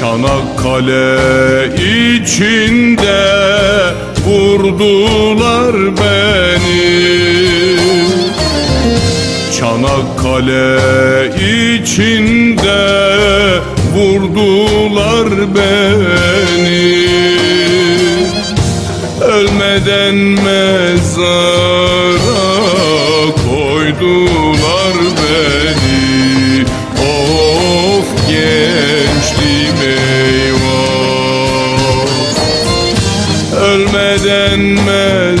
Çanakkale içinde vurdular beni. Çanakkale içinde vurdular beni. Ölmeden mezara Ölmeden mezara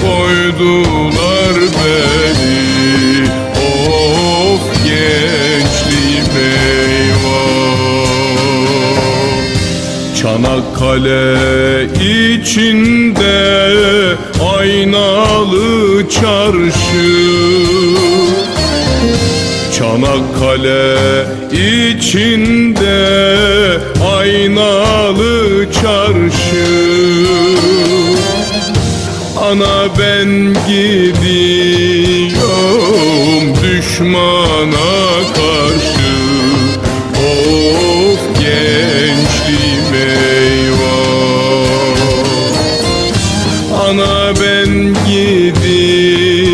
koydular beni. Of gençliğim eyvah. Çanakkale içinde aynalı çarşı. Çanakkale içinde aynalı çarşı Ana ben gidiyorum düşmana karşı. Of gençliğim eyvah. Ana ben gidiyorum.